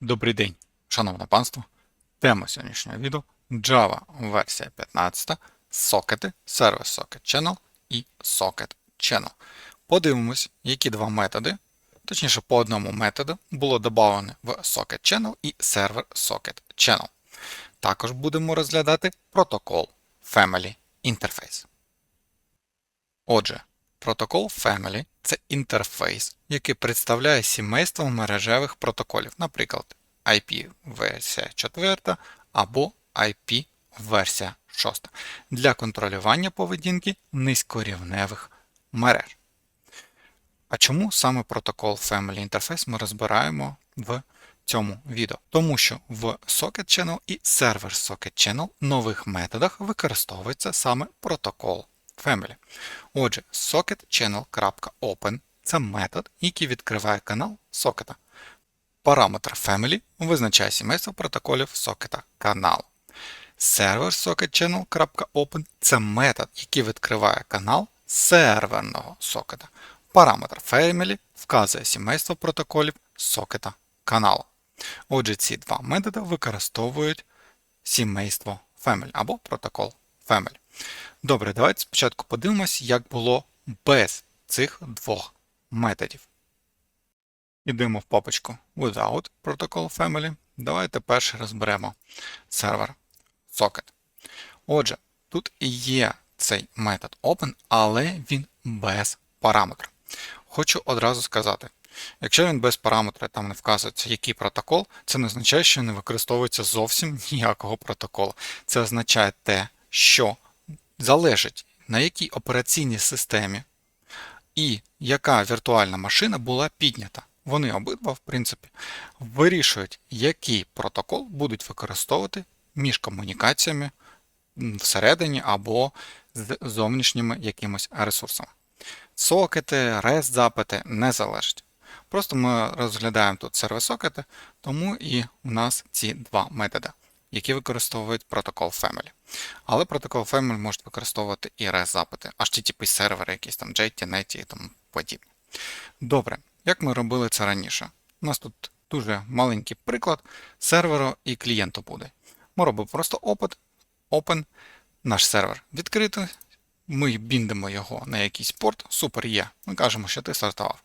Добрий день, шановне панство. Тема сьогоднішнього відео Java версія 15, сокети, сервіс Socket Channel і Socket Channel. Подивимось, які два методи, точніше по одному методу, було додано в Socket Channel і сервер Socket Channel. Також будемо розглядати протокол Family Interface. Отже, протокол Family це інтерфейс, який представляє сімейство мережевих протоколів, наприклад, IP версія 4 або IP версія 6 для контролювання поведінки низькорівневих мереж. А чому саме протокол Family Interface ми розбираємо в цьому відео? Тому що в Socket Channel і сервер Socket Channel нових методах використовується саме протокол Family. Отже, socketchannel.open це метод, який відкриває канал сокета. Параметр Family визначає сімейство протоколів сокета каналу. Сервер socketchannel.open це метод, який відкриває канал серверного сокета. Параметр Family вказує сімейство протоколів сокета каналу. Отже, ці два методи використовують сімейство Family або протокол Family. Добре, давайте спочатку подивимось, як було без цих двох методів. Йдемо в папочку Without Protocol Family. Давайте перше розберемо сервер Socket. Отже, тут є цей метод Open, але він без параметра. Хочу одразу сказати, якщо він без параметра там не вказується, який протокол, це не означає, що не використовується зовсім ніякого протоколу. Це означає те, що залежить на якій операційній системі і яка віртуальна машина була піднята. Вони обидва, в принципі, вирішують, який протокол будуть використовувати між комунікаціями всередині або з зовнішніми якимось ресурсами. Сокети, REST запити не залежать. Просто ми розглядаємо тут сервер-сокети, тому і у нас ці два методи, які використовують протокол Family. Але протокол Family можуть використовувати і REST запити, HTTP сервери, якісь там JT, NET і тому подібне. Добре, як ми робили це раніше? У нас тут дуже маленький приклад серверу і клієнту буде. Ми робимо просто open, open, наш сервер відкритий. Ми біндимо його на якийсь порт, супер є. Ми кажемо, що ти стартував.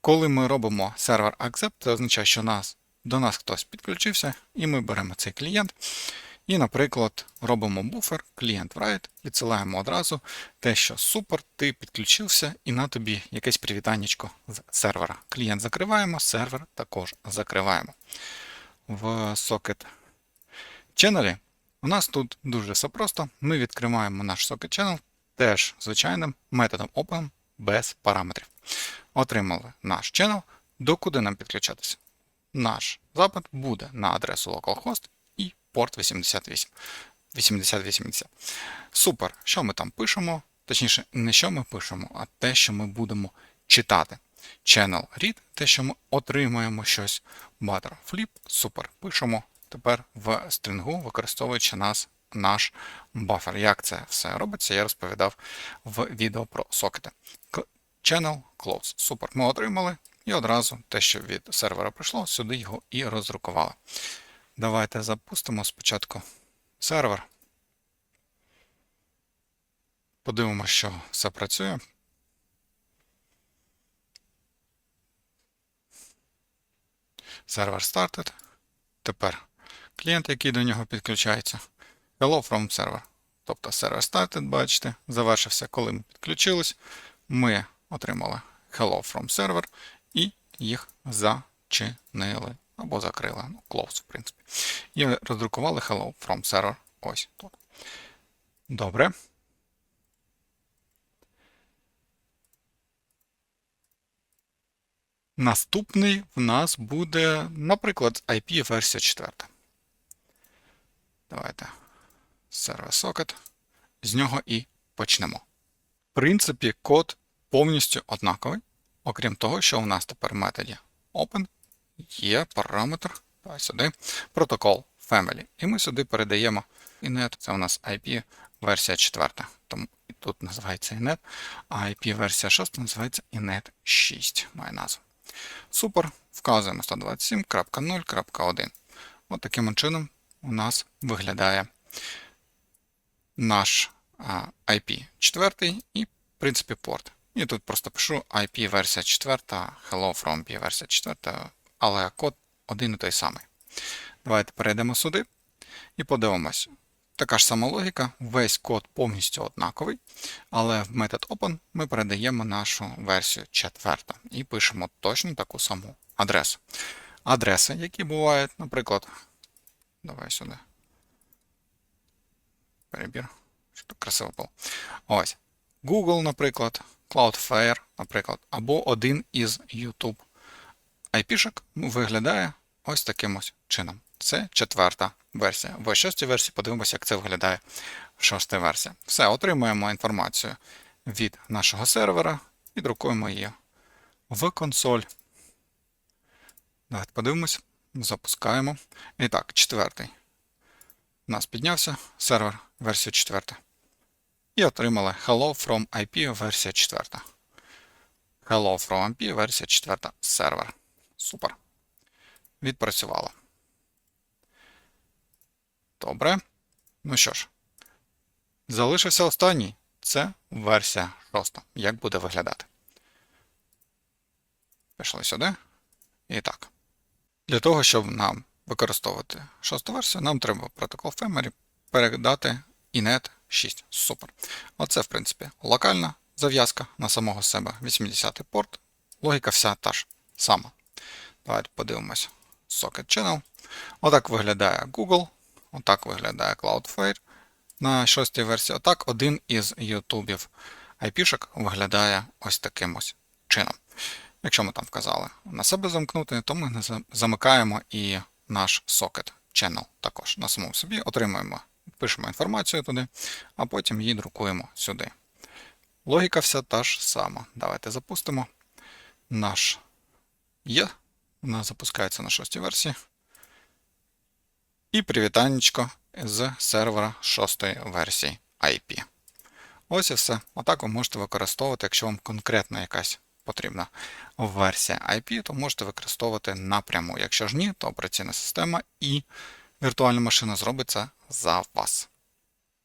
Коли ми робимо сервер accept, це означає, що нас, до нас хтось підключився, і ми беремо цей клієнт. І, наприклад, робимо буфер, клієнт write, відсилаємо одразу те, що супер, ти підключився, і на тобі якесь привітаннячко з сервера. Клієнт закриваємо, сервер також закриваємо. В Socket Channel у нас тут дуже все просто. Ми відкриваємо наш Socket Channel теж звичайним методом Open без параметрів. Отримали наш channel, до куди нам підключатися. Наш запит буде на адресу localhost і порт 88. 8080. Супер. Що ми там пишемо? Точніше, не що ми пишемо, а те, що ми будемо читати. Channel read, те, що ми отримаємо щось. Butter супер. Пишемо тепер в стрінгу, використовуючи нас наш бафер. Як це все робиться, я розповідав в відео про сокети. Channel close. Супер. Ми отримали. І одразу те, що від сервера прийшло, сюди його і роздрукували. Давайте запустимо спочатку сервер. Подивимося, що все працює. Сервер started. Тепер клієнт, який до нього підключається. Hello from server. Тобто сервер started, бачите, завершився, коли ми підключились. Ми отримали Hello from server і їх зачинили або закрили. Ну, close, в принципі. І роздрукували Hello from server. Ось тут. Добре. Наступний в нас буде, наприклад, IP версія 4. Давайте сервер socket. З нього і почнемо. В принципі, код повністю однаковий. Окрім того, що у нас тепер в методі Open є параметр давай сюди, протокол Family. І ми сюди передаємо inet, це у нас IP версія 4. Тому і тут називається inet, а IP версія 6 називається inet 6. Має назву. Супер. вказуємо 127.0.1. От таким чином у нас виглядає наш IP 4 і, в принципі, порт. І тут просто пишу IP версія 4, hello from P версія 4, але код один і той самий. Давайте перейдемо сюди і подивимось. Така ж сама логіка, весь код повністю однаковий, але в метод open ми передаємо нашу версію 4 і пишемо точно таку саму адресу. Адреси, які бувають, наприклад, давай сюди. Перебір. Щоб красиво було. Ось. Google, наприклад, Cloudflare, наприклад, або один із YouTube IP-шок виглядає ось таким ось чином. Це четверта версія. В шостій версії подивимося, як це виглядає в шостій версії. Все, отримуємо інформацію від нашого сервера і друкуємо її в консоль. Давайте подивимось, запускаємо. І так, четвертий. У нас піднявся сервер версія 4. І отримали Hello from IP версія 4. Hello from IP версія 4 сервер. Супер. Відпрацювало. Добре. Ну що ж, залишився останній. Це версія 6. Як буде виглядати? Пішли сюди. І так. Для того, щоб нам використовувати шосту версію, нам треба протокол Femery передати inet 6. Супер. Оце, в принципі, локальна зав'язка на самого себе 80-й порт. Логіка вся та ж сама. Давайте подивимось Socket Channel. Отак виглядає Google, отак виглядає Cloudflare на шостій версії. Отак один із ютубів IP-шок виглядає ось таким ось чином. Якщо ми там вказали на себе замкнути, то ми замикаємо і наш Socket Channel також на самому собі, отримуємо, пишемо інформацію туди, а потім її друкуємо сюди. Логіка вся та ж сама. Давайте запустимо. Наш є. Вона запускається на шостій версії. І привітаннячко з сервера шостої версії IP. Ось і все. Отак ви можете використовувати, якщо вам конкретно якась потрібна версія IP, то можете використовувати напряму. Якщо ж ні, то операційна система і віртуальна машина зробить це за вас.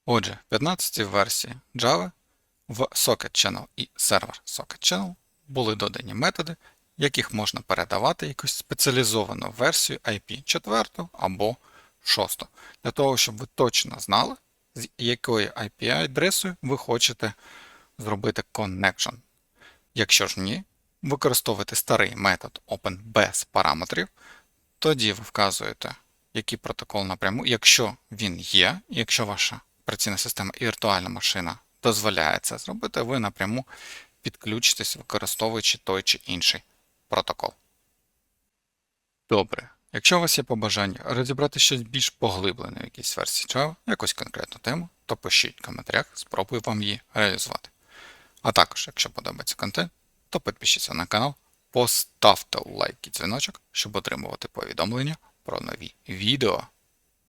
Отже, в 15 версії Java в Socket Channel і сервер Socket Channel були додані методи, яких можна передавати якусь спеціалізовану версію IP 4 або 6, для того, щоб ви точно знали, з якою IP-адресою ви хочете зробити connection. Якщо ж ні, використовуєте старий метод Open параметрів, тоді ви вказуєте, який протокол напряму, якщо він є, якщо ваша операційна система і віртуальна машина дозволяє це зробити, ви напряму підключитесь, використовуючи той чи інший протокол. Добре. Якщо у вас є побажання розібрати щось більш поглиблене в якійсь версії Java, якусь конкретну тему, то пишіть в коментарях, спробую вам її реалізувати. А також, якщо подобається контент, то підпишіться на канал, поставте лайк і дзвіночок, щоб отримувати повідомлення про нові відео.